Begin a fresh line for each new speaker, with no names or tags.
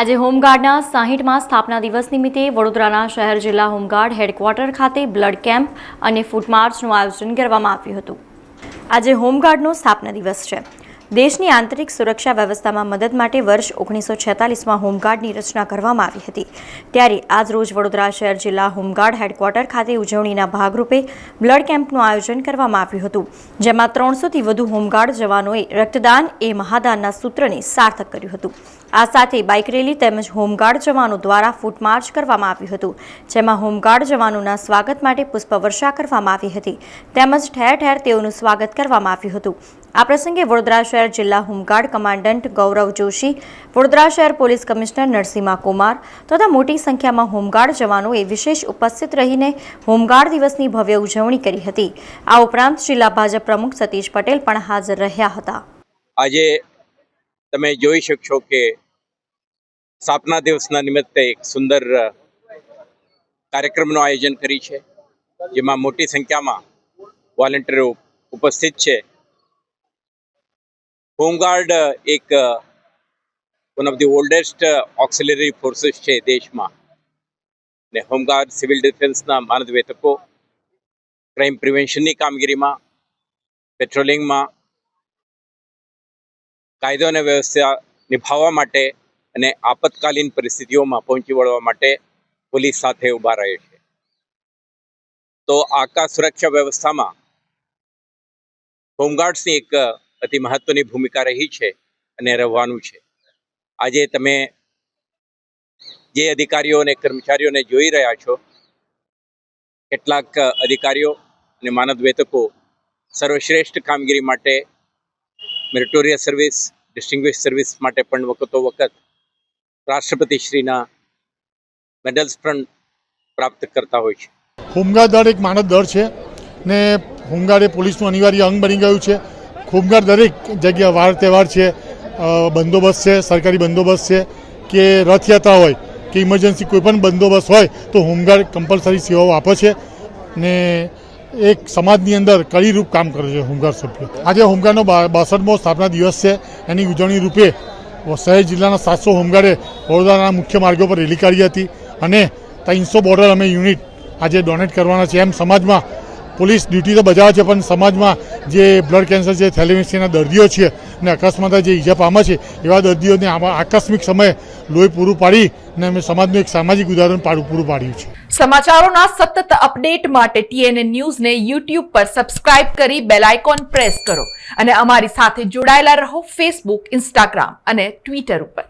આજે હોમગાર્ડના સાહીઠમાં સ્થાપના દિવસ નિમિત્તે વડોદરાના શહેર જિલ્લા હોમગાર્ડ હેડક્વાર્ટર ખાતે બ્લડ કેમ્પ અને ફૂડ માર્ચનું આયોજન કરવામાં આવ્યું હતું. આજે હોમગાર્ડનો સ્થાપના દિવસ છે. દેશની આંતરિક સુરક્ષા વ્યવસ્થામાં મદદ માટે વર્ષ ઓગણીસો છેતાલીસમાં હોમગાર્ડની રચના કરવામાં આવી હતી. ત્યારે આજ રોજ વડોદરા શહેર જિલ્લા હોમગાર્ડ હેડક્વાર્ટર ખાતે ઉજવણીના ભાગરૂપે બ્લડ કેમ્પનું આયોજન કરવામાં આવ્યું હતું, જેમાં ત્રણસોથી વધુ હોમગાર્ડ જવાનોએ રક્તદાન એ મહાદાનના સૂત્રને સાર્થક કર્યું હતું. આ સાથે બાઇક રેલી તેમજ હોમગાર્ડ જવાનો દ્વારા ફૂટ માર્ચ કરવામાં આવ્યું હતું, જેમાં હોમગાર્ડ જવાનોના સ્વાગત માટે પુષ્પવર્ષા કરવામાં આવી હતી. તેમજ ઠેર ઠેર તેઓનું સ્વાગત કરવામાં આવ્યું હતું. આ પ્રસંગે વડોદરા શહેર જિલ્લા home guard commandant Gaurav Joshi, Vadodara શહેર પોલીસ કમિશનર નરસિંહા કુમાર તથા મોટી સંખ્યામાં હોમગાર્ડ જવાનોએ વિશેષ ઉપસ્થિત રહીને હોમગાર્ડ દિવસની ભવ્ય ઉજવણી કરી હતી. આ ઉપરાંત જિલ્લા ભાજપ પ્રમુખ સતીશ પટેલ પણ હાજર રહ્યા હતા.
આજે તમે જોઈ શકશો કે સ્થાપના દિવસના નિમિત્તે એક સુંદર કાર્યક્રમનું આયોજન કરી છે, જેમાં મોટી સંખ્યામાં વોલેન્ટિયરો ઉપસ્થિત છે. હોમગાર્ડ એક one of the oldest auxiliary forces છે દેશમાં. ને હોમગાર્ડ સિવિલ ડિફેન્સના માનદવેતકો ક્રાઇમ પ્રિવેન્શનની કામગીરીમાં પેટ્રોલિંગમાં કાયદો અને વ્યવસ્થા નિભાવવા માટે અને આપતકાલીન પરિસ્થિતિઓમાં પહોંચી વળવા માટે પોલીસ સાથે ઊભા રહે છે. તો આકાશ સુરક્ષા વ્યવસ્થામાં હોમગાર્ડ્સની એક અતિ મહત્વની ભૂમિકા રહી છે અને રહેવાનું છે. આજે તમે જે અધિકારીઓ અને કર્મચારીઓને જોઈ રહ્યા છો, કેટલાક અધિકારીઓ અને માનદ વેતકો સર્વશ્રેષ્ઠ કામગીરી માટે મેરિટોરિયસ સર્વિસ ડિસ્ટિંગ્વિશ સર્વિસ માટે પણ વખતો વખત રાષ્ટ્રપતિશ્રીના મેડલ્સ પણ પ્રાપ્ત કરતા હોય છે.
હોમગાર્ડ દળ એક માનદ દળ છે ને હોમગાર્ડ એ પોલીસનું અનિવાર્ય અંગ બની ગયું છે. હોમગાર્ડ દરેક જગ્યા વાર તહેવાર છે બંદોબસ્ત છે, સરકારી બંદોબસ્ત છે, કે રથયાત્રા હોય, કે ઇમરજન્સી કોઈપણ બંદોબસ્ત હોય, તો હોમગાર્ડ કમ્પલસરી સેવાઓ આપે છે ને એક સમાજની અંદર કડીરૂપ કામ કરે છે હોમગાર્ડ સભ્ય. આજે હોમગાર્ડનો બાસઠમો સ્થાપના દિવસ છે. એની ઉજવણી રૂપે શહેર જિલ્લાના સાતસો હોમગાર્ડે વડોદરાના મુખ્ય માર્ગો પર રેલી કાઢી હતી અને ત્રણસો બોર્ડર અમે યુનિટ આજે ડોનેટ કરવાના છે. એમ સમાજમાં પોલીસ ડ્યુટી તો બજાવે છે, પણ સમાજમાં જે બ્લડ કેન્સર છે થેલેમેસિયાના દર્દીઓ છે અને અકસ્માત જે ઈજા પામે છે, એવા દર્દીઓને આકસ્મિક સમયે લોહી પૂરું પાડી અને અમે સમાજનું એક સામાજિક ઉદાહરણ પૂરું પાડ્યું છે.
સમાચારોના સતત અપડેટ માટે ટીએનએ ન્યૂઝને યુટ્યુબ પર સબસ્ક્રાઇબ કરી બેલ આઇકોન પ્રેસ કરો અને અમારી સાથે જોડાયેલા રહો ફેસબુક ઇન્સ્ટાગ્રામ અને ટ્વિટર ઉપર.